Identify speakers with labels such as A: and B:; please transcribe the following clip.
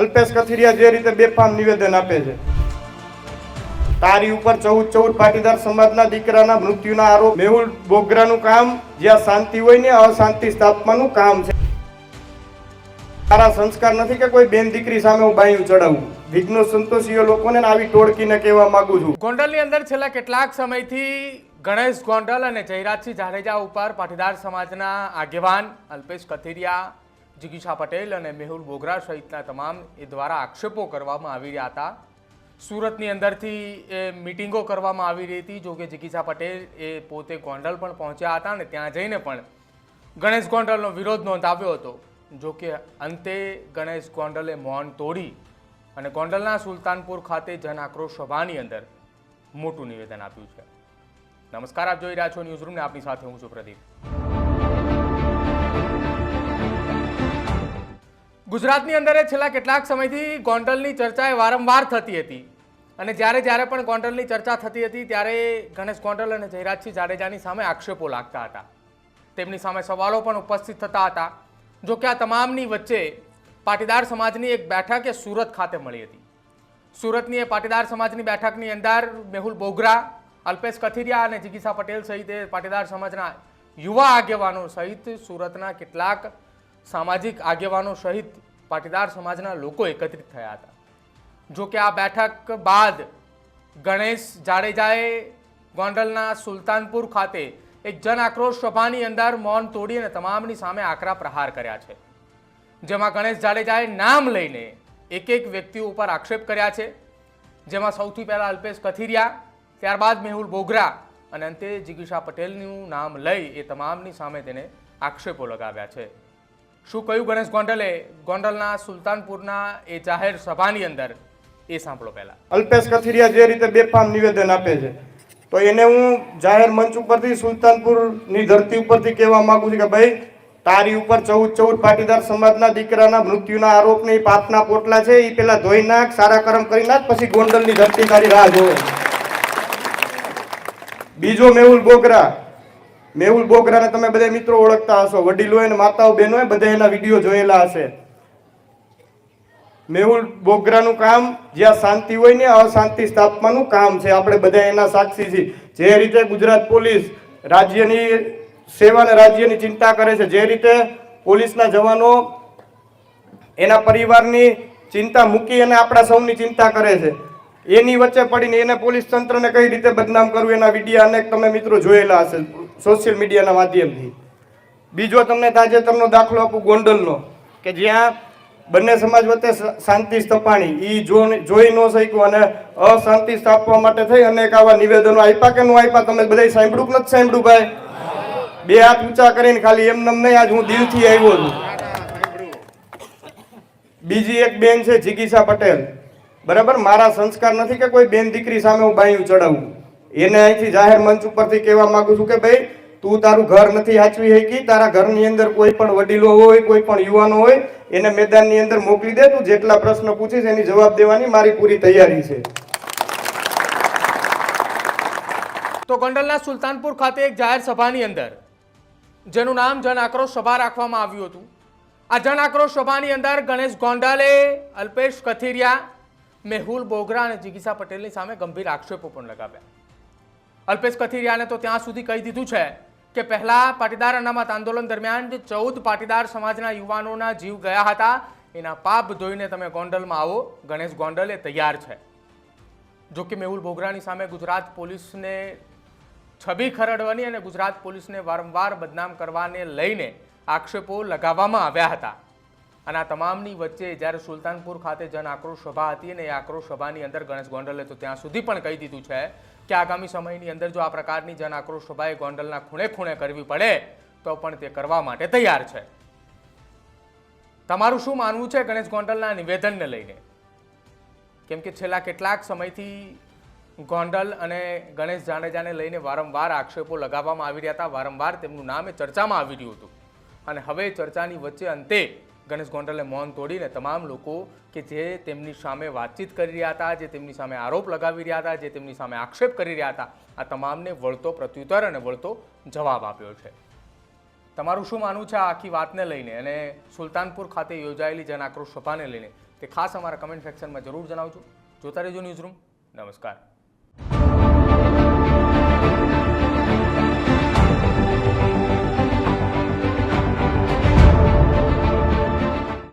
A: અલ્પેશ કથિરિયા જે રીતે બેફામ નિવેદન આપે છે. તારી ઉપર ચૌદ ચૌદ પાટીદાર સમાજના દીકરાના મૃત્યુના આરોપ. મેહુલ બોગરાનું કામ જ્યાં શાંતિ હોય ને અશાંતિ સ્થાપવાનું કામ છે. તારા સંસ્કાર નથી કે કોઈ બેન દીકરી સામે હું બાયું ચડાવું. વિઘ્નો સંતોષીઓ લોકોને આવી ટોળકીને કહેવા માંગુ છું.
B: ગોંડલની અંદર છેલ્લા કેટલાક સમયથી ગણેશ ગોંડલ અને જયરાજસિંહ જાડેજા ઉપર પાટીદાર સમાજના આગેવાન અલ્પેશ કથિરિયા જિગીશા પટેલ અને મેહુલ બોગરા સહિતના તમામ એ દ્વારા આક્ષેપો કરવામાં આવી રહ્યા હતા. સુરતની અંદરથી એ મિટિંગો કરવામાં આવી રહી હતી જોકે જિગીશા પટેલ એ પોતે ગોંડલ પણ પહોંચ્યા હતા અને ત્યાં જઈને પણ ગણેશ ગોંડલનો વિરોધ નોંધાવ્યો હતો. જોકે અંતે ગણેશ ગોંડલે મૌન તોડી અને ગોંડલના સુલતાનપુર ખાતે જન આક્રોશ સભાની અંદર મોટું નિવેદન આપ્યું છે. નમસ્કાર, આપ જોઈ રહ્યા છો ન્યૂઝરૂમને આપની સાથે હું છું પ્રદીપ. ગુજરાતની અંદર છેલ્લા કેટલાક સમયથી ગોંડલની ચર્ચા એ વારંવાર થતી હતી. અને જ્યારે જ્યારે પણ ગોંડલની ચર્ચા થતી હતી, ત્યારે ગણેશ ગોંડલ અને જયરાજસિંહ જાડેજાની સામે આક્ષેપો લાગતા હતા. તેમની સામે સવાલો પણ ઉપસ્થિત થતા હતા, જો કે આ તમામની વચ્ચે પાટીદાર સમાજની એક બેઠક એ સુરત ખાતે મળી હતી. સુરતની એ પાટીદાર સમાજની બેઠકની અંદર મેહુલ બોગરા, અલ્પેશ કથિરિયા અને જિગીસા પટેલ સહિત એ પાટીદાર સમાજના યુવા આગેવાનો સહિત સુરતના કેટલાક સામાજિક આગેવાનો સહિત પાટીદાર સમાજના લોકો એકત્રિત થયા હતા. જો કે આ બેઠક બાદ ગણેશ જાડેજાએ ગોંડલના સુલતાનપુર ખાતે એક જન આક્રોશ સભાની અંદર મૌન તોડી અને તમામની સામે આકરા પ્રહાર કર્યા છે. જેમાં ગણેશ જાડેજાએ નામ લઈને એક એક વ્યક્તિઓ ઉપર આક્ષેપ કર્યા છે. જેમાં સૌથી પહેલાં અલ્પેશ કથિરિયા, ત્યારબાદ મેહુલ બોગરા અને અંતે જિગીષા પટેલનું નામ લઈ એ તમામની સામે તેને આક્ષેપો લગાવ્યા છે. શું કહ્યું ગણેશ ગોંડલે ગોંડલના સુલતાનપુરના એ જાહેર સભાની અંદર એ સાંભળો પહેલા.
A: અલ્પેશ કથિરિયા જે રીતે બેફામ નિવેદન આપે છે, તો એને હું જાહેર મંચ ઉપરથી સુલતાનપુરની ધરતી ઉપરથી કહેવા માંગુ છું કે ભાઈ, તારી ઉપર ચૌદ ચૌદ પાટીદાર સમાજના દીકરાના મૃત્યુના આરોપ ને ઈ પાપના પોટલા છે એ પેલા ધોઈ નાખ, સારા કરમ કરી નાખ, પછી ગોંડલની ધરતી તારી રાહ જોવે. બીજો મેહુલ બોગરા મેહુલ બોગરાને તમે બધા મિત્રો ઓળખતા હશો, વડીલો અને માતાઓ બહેનો બધા એના વીડિયો જોયેલા હશે. મેહુલ બોગરાનું કામ જ્યાં શાંતિ હોય ને અશાંતિ સ્થાપવાનું કામ છે. આપણે બધા એના સાક્ષી છીએ. જે રીતે ગુજરાત પોલીસ રાજ્યની સેવા અને રાજ્યની ચિંતા કરે છે, જે રીતે પોલીસના જવાનો એના પરિવારની ચિંતા મૂકી અને આપણા સૌની ચિંતા કરે છે. એની વચ્ચે પડીને એને પોલીસ તંત્રને કઈ રીતે બદનામ કરવું એના વીડિયો અનેક તમે મિત્રો જોયેલા હશે. સોશિયલ મીડિયાના માધ્યમથી. બીજો તમને તાજેતરનો દાખલો આપું ગોંડલનો, કે જ્યાં બંને સમાજ વચ્ચે શાંતિ સ્થપાણી. એ જો જોઈ ન શક્યું અને અશાંતિ સ્થાપવા માટે થઈ અનેક આવા નિવેદનો આપ્યા કે ન આપ્યા તમે બધા સાંભળ્યું નથી સાંભળ્યું ભાઈ? બે હાથ ઊંચા કરીને ખાલી એમ નહીં, આજ હું દિલથી આવ્યો છું. બીજી એક બેન છે જિગીસા પટેલ. બરાબર? મારા સંસ્કાર નથી કે કોઈ બેન દીકરી સામે હું બાયું ચડાવું. એને અહીંથી જાહેર મંચ ઉપરથી કહેવા માંગુ છું કે ભાઈ, તું તારું ઘર નથી સાચવી શકી, તારા ઘરની અંદર કોઈ પણ વડીલો હોય, કોઈ પણ યુવાનો હોય, એને મેદાનની અંદર મોકલી દે, તું જેટલા પ્રશ્ન પૂછીશ એની જવાબ દેવાની મારી પૂરી તૈયારી છે.
B: તો ગોંડલના સુલતાનપુર ખાતે એક જાહેર સભાની અંદર, જેનું નામ જન આક્રોશ સભા રાખવામાં આવ્યું હતું. આ જન આક્રોશ સભાની અંદર ગણેશ ગોંડલે, અલ્પેશ કથિરિયા, મેહુલ બોગરા અને જિગીસા પટેલની સામે ગંભીર આક્ષેપો પણ લગાવ્યા. અલ્પેશ કથિરિયાને તો ત્યાં સુધી કહી દીધું છે કે પહેલાં પાટીદાર અનામત આંદોલન દરમિયાન ચૌદ પાટીદાર સમાજના યુવાનોના જીવ ગયા હતા. એના પાપ ધોઈને તમે ગોંડલમાં આવો. ગણેશ ગોંડલ એ તૈયાર છે. જો કે મેહુલ બોગરાની સામે ગુજરાત પોલીસને છબી ખરડવાની અને ગુજરાત પોલીસને વારંવાર બદનામ કરવાને લઈને આક્ષેપો લગાવવામાં આવ્યા હતા. અને આ તમામની વચ્ચે જ્યારે સુલતાનપુર ખાતે જન આક્રોશ સભા હતી અને એ આક્રોશ સભાની અંદર ગણેશ ગોંડલે તો ત્યાં સુધી પણ કહી દીધું છે કે આગામી સમયની અંદર જો આ પ્રકારની જન આક્રોશ સભાએ ગોંડલના ખૂણે ખૂણે કરવી પડે, તો પણ તે કરવા માટે તૈયાર છે. તમારું શું માનવું છે ગણેશ ગોંડલના નિવેદનને લઈને? કેમ કે છેલ્લા કેટલાક સમયથી ગોંડલ અને ગણેશ જાડેજાને લઈને વારંવાર આક્ષેપો લગાવવામાં આવી રહ્યા હતા, વારંવાર તેમનું નામ એ ચર્ચામાં આવી રહ્યું હતું. અને હવે ચર્ચાની વચ્ચે અંતે ગણેશ ગોંડલે મૌન તોડીને તમામ લોકો કે જે તેમની સામે વાતચીત કરી રહ્યા હતા, જે તેમની સામે આરોપ લગાવી રહ્યા હતા, જે તેમની સામે આક્ષેપ કરી રહ્યા હતા, આ તમામને વળતો પ્રત્યુત્તર અને વળતો જવાબ આપ્યો છે. તમારું શું માનવું છે આ આખી વાતને લઈને અને સુલતાનપુર ખાતે યોજાયેલી જન સભાને લઈને? તે ખાસ અમારા કમેન્ટ સેક્શનમાં જરૂર જણાવજો. જોતા રહેજો ન્યૂઝ રૂમ નમસ્કાર.